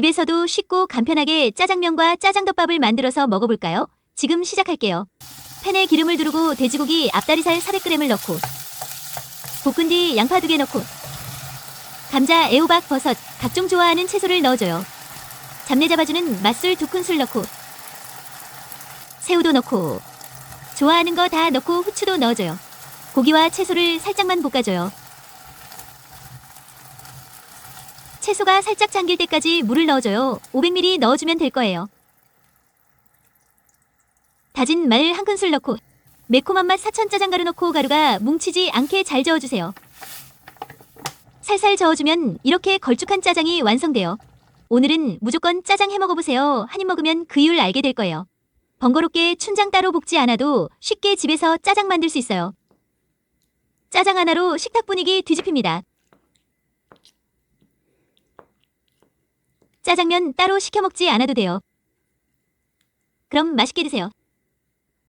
집에서도 쉽고 간편하게 짜장면과 짜장덮밥을 만들어서 먹어볼까요? 지금 시작할게요. 팬에 기름을 두르고 돼지고기 앞다리살 400g을 넣고 볶은 뒤 양파 2개 넣고 감자, 애호박, 버섯, 각종 좋아하는 채소를 넣어줘요. 잡내 잡아주는 맛술 2큰술 넣고 새우도 넣고 좋아하는 거 다 넣고 후추도 넣어줘요. 고기와 채소를 살짝만 볶아줘요. 채소가 살짝 잠길 때까지 물을 넣어줘요. 500ml 넣어주면 될 거예요. 다진 마늘 한 큰술 넣고 매콤한 맛 사천 짜장가루 넣고 가루가 뭉치지 않게 잘 저어주세요. 살살 저어주면 이렇게 걸쭉한 짜장이 완성돼요. 오늘은 무조건 짜장 해 먹어보세요. 한 입 먹으면 그 이유를 알게 될 거예요. 번거롭게 춘장 따로 볶지 않아도 쉽게 집에서 짜장 만들 수 있어요. 짜장 하나로 식탁 분위기 뒤집힙니다. 짜장면 따로 시켜 먹지 않아도 돼요. 그럼 맛있게 드세요.